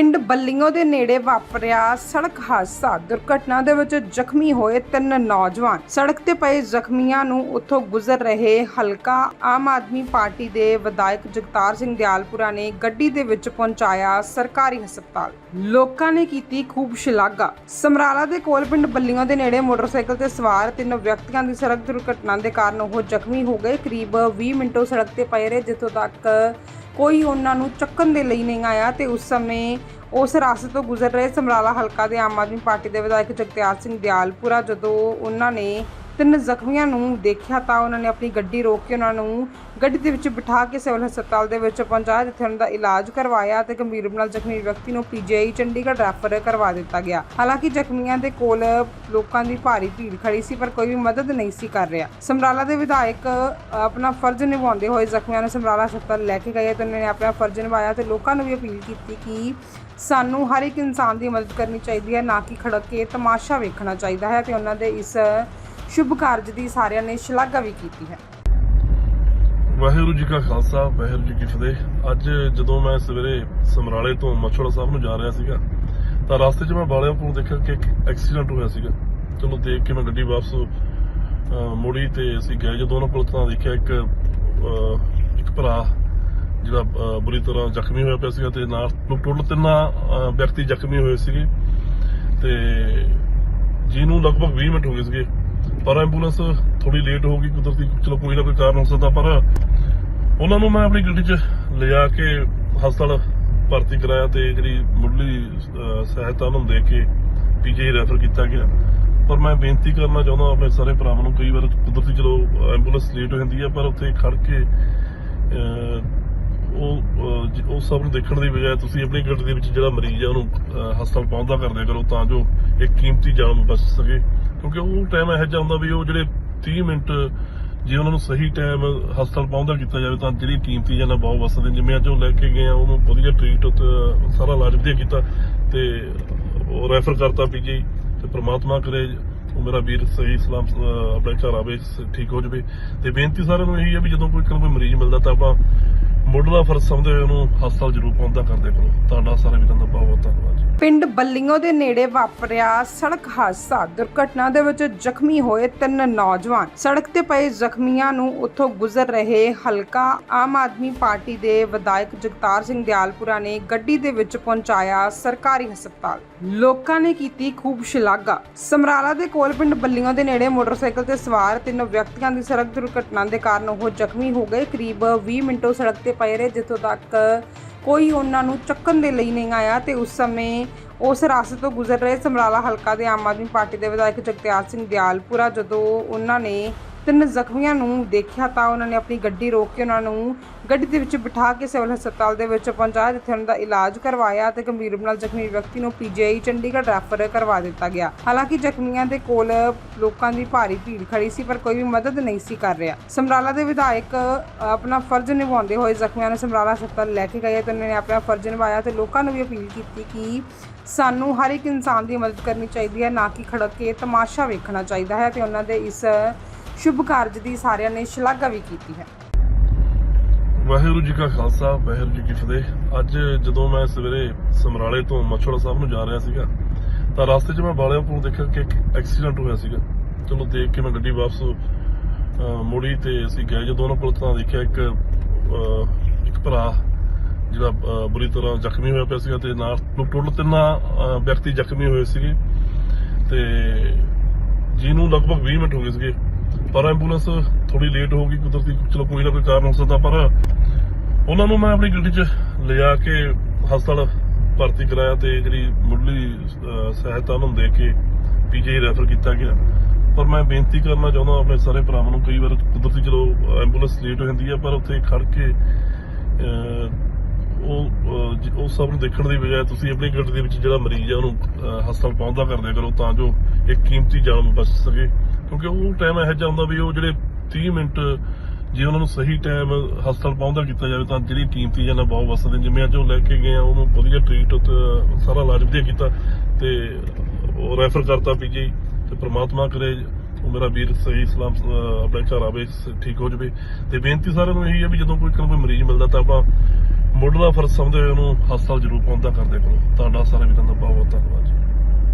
ਪਿੰਡ ਬੱਲੀਓ ਦੇ ਨੇੜੇ ਵਾਪਰਿਆ ਸੜਕ ਹਾਦਸਾ। ਦੁਰਘਟਨਾ ਦੇ ਵਿੱਚ ਜ਼ਖਮੀ ਹੋਏ ਤਿੰਨ ਨੌਜਵਾਨ। ਸੜਕ ਤੇ ਪਏ ਜ਼ਖਮੀਆਂ ਨੂੰ ਉੱਥੋਂ ਗੁਜ਼ਰ ਰਹੇ ਹਲਕਾ ਆਮ ਆਦਮੀ ਪਾਰਟੀ ਦੇ ਵਿਧਾਇਕ ਜਗਤਾਰ ਸਿੰਘ ਦਿਆਲਪੁਰਾ ਨੇ ਗੱਡੀ ਦੇ ਵਿੱਚ ਪਹੁੰਚਾਇਆ ਸਰਕਾਰੀ ਹਸਪਤਾਲ। ਲੋਕਾਂ ਨੇ ਕੀਤੀ ਖੂਬ ਸ਼ਲਾਘਾ। ਸਮਰਾਲਾ ਦੇ ਕੋਲ ਪਿੰਡ ਬੱਲੀਓ ਦੇ ਨੇੜੇ ਮੋਟਰਸਾਈਕਲ ਤੇ ਸਵਾਰ ਤਿੰਨ ਵਿਅਕਤੀਆਂ ਦੀ ਸੜਕ ਦੁਰਘਟਨਾ ਦੇ ਕਾਰਨ ਉਹ ਜ਼ਖਮੀ ਹੋ ਗਏ। ਕਰੀਬ 20 ਮਿੰਟੋਂ ਸੜਕ ਤੇ ਪਏ ਰਹੇ, ਜਿੱਥੋਂ ਤੱਕ ਕੋਈ ਉਹਨਾਂ ਨੂੰ ਚੱਕਣ ਦੇ ਲਈ ਨਹੀਂ ਆਇਆ ਤੇ ਉਸ ਸਮੇਂ ਉਸ ਰਸਤੇ ਤੋਂ ਗੁਜ਼ਰ ਰਹੇ ਸਮਰਾਲਾ ਹਲਕਾ ਦੇ ਆਮ ਆਦਮੀ ਪਾਰਟੀ ਦੇ ਵਿਧਾਇਕ ਜਗਤਿਆਰ ਸਿੰਘ ਦਿਆਲਪੁਰਾ ਜਦੋਂ ਉਹਨਾਂ ਨੇ ਤਿੰਨ ਜ਼ਖਮੀਆਂ ਨੂੰ ਦੇਖਿਆ ਤਾਂ ਉਹਨਾਂ ਨੇ ਆਪਣੀ ਗੱਡੀ ਰੋਕ ਕੇ ਉਹਨਾਂ ਨੂੰ ਗੱਡੀ ਦੇ ਵਿੱਚ ਬਿਠਾ ਕੇ ਸਿਵਲ ਹਸਪਤਾਲ ਦੇ ਵਿੱਚ ਪਹੁੰਚਾਇਆ ਜਿੱਥੇ ਉਹਨਾਂ ਦਾ ਇਲਾਜ ਕਰਵਾਇਆ ਤੇ ਗੰਭੀਰ ਰੂਪ ਨਾਲ ਜ਼ਖਮੀ ਵਿਅਕਤੀ ਨੂੰ ਪੀਜੀਆਈ ਚੰਡੀਗੜ੍ਹ ਰੈਫਰ ਕਰਵਾ ਦਿੱਤਾ ਗਿਆ। ਹਾਲਾਂਕਿ ਜ਼ਖਮੀਆਂ ਦੇ ਕੋਲ ਲੋਕਾਂ ਦੀ ਭਾਰੀ ਭੀੜ ਖੜੀ ਸੀ, ਪਰ ਕੋਈ ਵੀ ਮਦਦ ਨਹੀਂ ਸੀ ਕਰ ਰਿਹਾ। ਸਮਰਾਲਾ ਦੇ ਵਿਧਾਇਕ ਆਪਣਾ ਫਰਜ਼ ਨਿਭਾਉਂਦੇ ਹੋਏ ਜ਼ਖਮੀਆਂ ਨੂੰ ਸਮਰਾਲਾ ਹਸਪਤਾਲ ਲੈ ਕੇ ਗਏ ਤੇ ਉਹਨਾਂ ਨੇ ਆਪਣਾ ਫਰਜ਼ ਨਿਭਾਇਆ ਤੇ ਲੋਕਾਂ ਨੂੰ ਵੀ ਅਪੀਲ ਕੀਤੀ ਕਿ ਸਾਨੂੰ ਹਰ ਇੱਕ ਇਨਸਾਨ ਦੀ ਮਦਦ ਕਰਨੀ ਚਾਹੀਦੀ ਹੈ, ਨਾ ਕਿ ਖੜਕ ਕੇ ਤਮਾਸ਼ਾ ਵੇਖਣਾ ਚਾਹੀਦਾ ਹੈ ਤੇ ਉਹਨਾਂ ਦੇ ਇਸ ਸ਼ੁਭ ਕਾਰਜ ਦੀ ਸਾਰਿਆਂ ਨੇ ਸ਼ਲਾਘਾ ਵੀ ਕੀਤੀ ਹੈ। ਵਾਹਿਗੁਰੂ ਜੀ ਕਾ ਖਾਲਸਾ ਵਾਹਿਗੁਰੂ ਜੀ ਕੀ ਫਤਿਹ। ਅੱਜ ਜਦੋਂ ਮੈਂ ਸਵੇਰੇ ਸਮਰਾਲੇ ਤੋਂ ਮਛੋੜਾ ਸਾਹਿਬ ਨੂੰ ਜਾ ਰਿਹਾ ਸੀਗਾ ਤਾਂ ਰਸਤੇ 'ਚ ਮੈਂ ਬਾਲਿਆਂ ਦੇਖਿਆ ਕਿ ਇੱਕ ਐਕਸੀਡੈਂਟ ਹੋਇਆ ਸੀਗਾ। ਚਲੋ ਦੇਖ ਕੇ ਮੈਂ ਗੱਡੀ ਵਾਪਸ ਅਹ, ਮੁੜੀ ਤੇ ਅਸੀਂ ਗਏ। ਜਦੋਂ ਉਹਨਾਂ ਕੋਲ ਤਾਂ ਦੇਖਿਆ ਇੱਕ ਇੱਕ ਭਰਾ ਜਿਹੜਾ ਬੁਰੀ ਤਰ੍ਹਾਂ ਜ਼ਖਮੀ ਹੋਇਆ ਪਿਆ ਸੀਗਾ ਤੇ ਨਾਲ ਟੋਟਲ ਤਿੰਨਾਂ ਵਿਅਕਤੀ ਜ਼ਖਮੀ ਹੋਏ ਸੀਗੇ ਤੇ ਜਿਹਨੂੰ ਲਗਭਗ 20 ਮਿੰਟ ਹੋ ਗਏ ਸੀਗੇ। ਪਰ ਐਂਬੂਲੈਂਸ ਥੋੜੀ ਲੇਟ ਹੋ ਗਈ ਕੁਦਰਤੀ, ਚਲੋ ਕੋਈ ਨਾ ਕੋਈ ਕਾਰਨ ਹੋ ਸਕਦਾ, ਪਰ ਉਹਨਾਂ ਨੂੰ ਮੈਂ ਆਪਣੀ ਗੱਡੀ 'ਚ ਲਿਜਾ ਕੇ ਹਸਪਤਾਲ ਭਰਤੀ ਕਰਾਇਆ ਤੇ ਜਿਹੜੀ ਮੁੱਢਲੀ ਸਹਾਇਤਾ ਉਹਨਾਂ ਨੂੰ ਦੇ ਕੇ ਪੀਜੀ ਰੈਫਰ ਕੀਤਾ ਗਿਆ। ਪਰ ਮੈਂ ਬੇਨਤੀ ਕਰਨਾ ਚਾਹੁੰਦਾ ਆਪਣੇ ਸਾਰੇ ਭਰਾਵਾਂ ਨੂੰ, ਕਈ ਵਾਰ ਕੁਦਰਤੀ ਚਲੋ ਐਂਬੂਲੈਂਸ ਲੇਟ ਹੋ ਜਾਂਦੀ ਹੈ, ਪਰ ਉੱਥੇ ਖੜ ਕੇ ਉਹ ਉਹ ਸਭ ਨੂੰ ਦੇਖਣ ਦੀ ਬਜਾਏ ਤੁਸੀਂ ਆਪਣੀ ਗੱਡੀ ਦੇ ਵਿੱਚ ਜਿਹੜਾ ਮਰੀਜ਼ ਹੈ ਉਹਨੂੰ ਹਸਪਤਾਲ ਪਹੁੰਚਦਾ ਕਰਦਿਆ ਕਰੋ ਤਾਂ ਜੋ ਇੱਕ ਕੀਮਤੀ ਜਾਨ ਬਚ ਸਕੇ। ਕਿਉਂਕਿ ਉਹ ਟਾਈਮ ਇਹੋ ਜਿਹਾ ਵੀ ਉਹ ਜਿਹੜੇ 30 ਮਿੰਟ ਜੇ ਉਹਨਾਂ ਨੂੰ ਸਹੀ ਟਾਈਮ ਹਸਪਤਾਲ ਪਹੁੰਚਦਾ ਕੀਤਾ ਜਾਵੇ ਤਾਂ ਜਿਹੜੀ ਕੀਮਤੀ ਜਾਨਾਂ ਬਹੁਤ ਵਸਦੇ ਜਿਵੇਂ ਅੱਜ ਉਹ ਲੈ ਕੇ ਗਏ ਆ, ਉਹਨੂੰ ਵਧੀਆ ਟ੍ਰੀਟ ਸਾਰਾ ਇਲਾਜ ਵਧੀਆ ਕੀਤਾ ਤੇ ਉਹ ਰੈਫਰ ਕਰਤਾ ਪੀਜੀ ਤੇ ਪ੍ਰਮਾਤਮਾ ਕਰੇ, ਉਹ ਮੇਰਾ ਵੀਰ ਸਹੀ ਸਲਾਮ ਆਪਣੇ ਘਰ ਆਵੇ, ਠੀਕ ਹੋ ਜਾਵੇ ਤੇ ਬੇਨਤੀ ਸਾਰਿਆਂ ਨੂੰ ਇਹੀ ਹੈ ਵੀ ਜਦੋਂ ਕੋਈ ਕੋਈ ਮਰੀਜ਼ ਮਿਲਦਾ ਤਾਂ ਆਪਾਂ ਮੁੱਢਲਾ ਫਰਜ਼ ਸਮਝਦੇ ਹੋਏ ਉਹਨੂੰ ਹਸਪਤਾਲ ਜ਼ਰੂਰ ਪਹੁੰਚਦਾ ਕਰਦੇ ਕਰੋ ਤੁਹਾਡਾ ਸਾਰੇ ਵੀਰਾਂ ਦਾ ਬਹੁਤ ਬਹੁਤ ਧੰਨਵਾਦ ਜੀ। ਪਿੰਡ ਬੱਲੀਓ ਦੇ ਨੇੜੇ ਵਾਪਰਿਆ ਸੜਕ ਹਾਦਸਾ। ਦੁਰਘਟਨਾ ਦੇ ਵਿੱਚ ਜ਼ਖਮੀ ਹੋਏ ਤਿੰਨ ਨੌਜਵਾਨ। ਸੜਕ ਤੇ ਪਏ ਜ਼ਖਮੀਆਂ ਨੂੰ ਉੱਥੋਂ ਗੁਜ਼ਰ ਰਹੇ ਹਲਕਾ ਆਮ ਆਦਮੀ ਪਾਰਟੀ ਦੇ ਵਿਧਾਇਕ ਜਗਤਾਰ ਸਿੰਘ ਦਿਆਲਪੁਰਾ ਨੇ ਗੱਡੀ ਦੇ ਵਿੱਚ ਪਹੁੰਚਾਇਆ ਸਰਕਾਰੀ ਹਸਪਤਾਲ। ਲੋਕਾਂ ਨੇ ਕੀਤੀ ਖੂਬ ਸ਼ਲਾਘਾ। ਸਮਰਾਲਾ ਦੇ ਕੋਲ ਪਿੰਡ ਬੱਲੀਓ ਦੇ ਨੇੜੇ ਮੋਟਰਸਾਈਕਲ ਤੇ ਸਵਾਰ ਤਿੰਨ ਵਿਅਕਤੀਆਂ ਦੀ ਸੜਕ ਦੁਰਘਟਨਾ ਦੇ ਕਾਰਨ ਉਹ ਜ਼ਖਮੀ ਹੋ ਗਏ। ਕਰੀਬ 20 ਮਿੰਟੋਂ ਸੜਕ ਤੇ ਪਏ ਰਹੇ ਜਿੱਥੋਂ ਤੱਕ ਕੋਈ ਉਹਨਾਂ ਨੂੰ ਚੱਕਣ ਦੇ ਲਈ ਨਹੀਂ ਆਇਆ ਤੇ ਉਸ ਸਮੇਂ ਉਸ ਰਸਤੇ ਤੋਂ ਗੁਜ਼ਰ ਰਹੇ ਸਮਰਾਲਾ ਹਲਕਾ ਦੇ ਆਮ ਆਦਮੀ ਪਾਰਟੀ ਦੇ ਵਿਧਾਇਕ ਜਗਤਿਆਰ ਸਿੰਘ ਦਿਆਲਪੁਰਾ ਜਦੋਂ ਉਹਨਾਂ ਨੇ ਤਿੰਨ ਜ਼ਖਮੀਆਂ ਨੂੰ ਦੇਖਿਆ ਤਾਂ ਉਹਨਾਂ ਨੇ ਆਪਣੀ ਗੱਡੀ ਰੋਕ ਕੇ ਉਹਨਾਂ ਨੂੰ ਗੱਡੀ ਦੇ ਵਿੱਚ ਬਿਠਾ ਕੇ ਸਿਵਲ ਹਸਪਤਾਲ ਦੇ ਵਿੱਚ ਪਹੁੰਚਾਇਆ, ਜਿੱਥੇ ਉਹਨਾਂ ਦਾ ਇਲਾਜ ਕਰਵਾਇਆ ਤੇ ਗੰਭੀਰ ਰੂਪ ਨਾਲ ਜ਼ਖਮੀ ਵਿਅਕਤੀ ਨੂੰ ਪੀਜੀਆਈ ਚੰਡੀਗੜ੍ਹ ਰੈਫਰ ਕਰਵਾ ਦਿੱਤਾ ਗਿਆ। ਹਾਲਾਂਕਿ ਜ਼ਖਮੀਆਂ ਦੇ ਕੋਲ ਲੋਕਾਂ ਦੀ ਭਾਰੀ ਭੀੜ ਖੜੀ ਸੀ, ਪਰ ਕੋਈ ਵੀ ਮਦਦ ਨਹੀਂ ਸੀ ਕਰ ਰਿਹਾ। ਸਮਰਾਲਾ ਦੇ ਵਿਧਾਇਕ ਆਪਣਾ ਫਰਜ਼ ਨਿਭਾਉਂਦੇ ਹੋਏ ਜ਼ਖਮੀਆਂ ਨੂੰ ਸਮਰਾਲਾ ਹਸਪਤਾਲ ਲੈ ਕੇ ਗਏ ਤੇ ਉਹਨਾਂ ਨੇ ਆਪਣਾ ਫਰਜ਼ ਨਿਭਾਇਆ ਤੇ ਲੋਕਾਂ ਨੂੰ ਵੀ ਅਪੀਲ ਕੀਤੀ ਕਿ ਸਾਨੂੰ ਹਰ ਇੱਕ ਇਨਸਾਨ ਦੀ ਮਦਦ ਕਰਨੀ ਚਾਹੀਦੀ ਹੈ, ਨਾ ਕਿ ਖੜਕ ਕੇ ਤਮਾਸ਼ਾ ਵੇਖਣਾ ਚਾਹੀਦਾ ਹੈ ਤੇ ਉਹਨਾਂ ਦੇ ਇਸ ਸ਼ੁਭ ਕਾਰਜ ਦੀ ਸਾਰਿਆਂ ਨੇ ਸ਼ਲਾਘਾ ਵੀ ਕੀਤੀ ਹੈ। ਵਾਹਿਗੁਰੂ ਜੀ ਕਾ ਖਾਲਸਾ ਵਾਹਿਗੁਰੂ ਜੀ ਕੀ ਫਤਿਹ। ਅੱਜ ਜਦੋਂ ਮੈਂ ਸਵੇਰੇ ਸਮਰਾਲੇ ਤੋਂ ਮਛੋੜਾ ਸਾਹਿਬ ਨੂੰ ਜਾ ਰਿਹਾ ਸੀਗਾ ਤਾਂ ਰਸਤੇ 'ਚ ਮੈਂ ਬਾਲਿਆਂ ਦੇਖਿਆ ਕਿ ਇੱਕ ਐਕਸੀਡੈਂਟ ਹੋਇਆ ਸੀਗਾ। ਚਲੋ ਦੇਖ ਕੇ ਮੈਂ ਗੱਡੀ ਵਾਪਸ ਅਹ, ਮੁੜੀ ਤੇ ਅਸੀਂ ਗਏ ਜਦੋਂ ਉਹਨਾਂ ਕੋਲ ਤਾਂ ਦੇਖਿਆ ਇੱਕ ਇੱਕ ਭਰਾ ਜਿਹੜਾ ਬੁਰੀ ਤਰ੍ਹਾਂ ਜ਼ਖਮੀ ਹੋਇਆ ਪਿਆ ਸੀਗਾ ਤੇ ਨਾਲ ਟੋਟਲ ਤਿੰਨਾਂ ਵਿਅਕਤੀ ਜ਼ਖਮੀ ਹੋਏ ਸੀਗੇ ਤੇ ਜਿਹਨੂੰ ਲਗਭਗ 20 ਮਿੰਟ ਹੋ ਗਏ ਸੀਗੇ। ਪਰ ਐਂਬੂਲੈਂਸ ਥੋੜੀ ਲੇਟ ਹੋ ਗਈ ਕੁਦਰਤੀ ਚਲੋ ਕੋਈ ਨਾ ਕੋਈ ਕਾਰਨ ਹੋ ਸਕਦਾ, ਪਰ ਉਹਨਾਂ ਨੂੰ ਮੈਂ ਆਪਣੀ ਗੱਡੀ 'ਚ ਲਿਜਾ ਕੇ ਹਸਪਤਾਲ ਭਰਤੀ ਕਰਾਇਆ ਤੇ ਜਿਹੜੀ ਮੁੱਢਲੀ ਸਹਾਇਤਾ ਉਹਨਾਂ ਨੂੰ ਦੇ ਕੇ ਪੀਜੀ ਰੈਫਰ ਕੀਤਾ ਗਿਆ। ਪਰ ਮੈਂ ਬੇਨਤੀ ਕਰਨਾ ਚਾਹੁੰਦਾ ਆਪਣੇ ਸਾਰੇ ਭਰਾਵਾਂ ਨੂੰ, ਕਈ ਵਾਰ ਕੁਦਰਤੀ ਚਲੋ ਐਂਬੂਲੈਂਸ ਲੇਟ ਹੋ ਜਾਂਦੀ ਹੈ, ਪਰ ਉੱਥੇ ਖੜ ਕੇ ਉਹ ਉਹ ਸਭ ਨੂੰ ਦੇਖਣ ਦੀ ਬਜਾਏ ਤੁਸੀਂ ਆਪਣੀ ਗੱਡੀ ਦੇ ਵਿੱਚ ਜਿਹੜਾ ਮਰੀਜ਼ ਹੈ ਉਹਨੂੰ ਹਸਪਤਾਲ ਪਹੁੰਚਦਾ ਕਰਦਿਆ ਕਰੋ, ਤਾਂ ਜੋ ਇੱਕ ਕੀਮਤੀ ਜਾਨ ਬਚ ਸਕੇ। ਕਿਉਂਕਿ ਉਹ ਟਾਈਮ ਇਹੋ ਜਿਹਾ ਹੁੰਦਾ ਵੀ ਉਹ ਜਿਹੜੇ 30 ਮਿੰਟ ਜੇ ਉਹਨਾਂ ਨੂੰ ਸਹੀ ਟਾਈਮ ਹਸਪਤਾਲ ਪਹੁੰਚਦਾ ਕੀਤਾ ਜਾਵੇ ਤਾਂ ਜਿਹੜੀ ਕੀਮਤੀ ਜਾਨਾਂ ਬਹੁਤ ਵਸਦੇ ਜਿਵੇਂ ਅੱਜ ਉਹ ਲੈ ਕੇ ਗਏ ਆ, ਉਹਨੂੰ ਵਧੀਆ ਟ੍ਰੀਟ ਸਾਰਾ ਇਲਾਜ ਵਧੀਆ ਕੀਤਾ ਤੇ ਉਹ ਰੈਫਰ ਕਰਤਾ ਪੀਜੀ ਤੇ ਪ੍ਰਮਾਤਮਾ ਕਰੇ, ਉਹ ਮੇਰਾ ਵੀਰ ਸਹੀ ਸਲਾਮ ਆਪਣੇ ਘਰ ਆਵੇ, ਠੀਕ ਹੋ ਜਾਵੇ। ਤੇ ਬੇਨਤੀ ਸਾਰਿਆਂ ਨੂੰ ਇਹੀ ਹੈ ਵੀ ਜਦੋਂ ਕੋਈ ਕੋਈ ਮਰੀਜ਼ ਮਿਲਦਾ ਤਾਂ ਆਪਾਂ ਮੁੱਢਲਾ ਫਰਜ਼ ਸਮਝਦੇ ਹੋਏ ਉਹਨੂੰ ਹਸਪਤਾਲ ਜ਼ਰੂਰ ਪਹੁੰਚਦਾ ਕਰਦੇ ਕਰੋ ਤੁਹਾਡਾ ਸਾਰੇ ਵੀਰਾਂ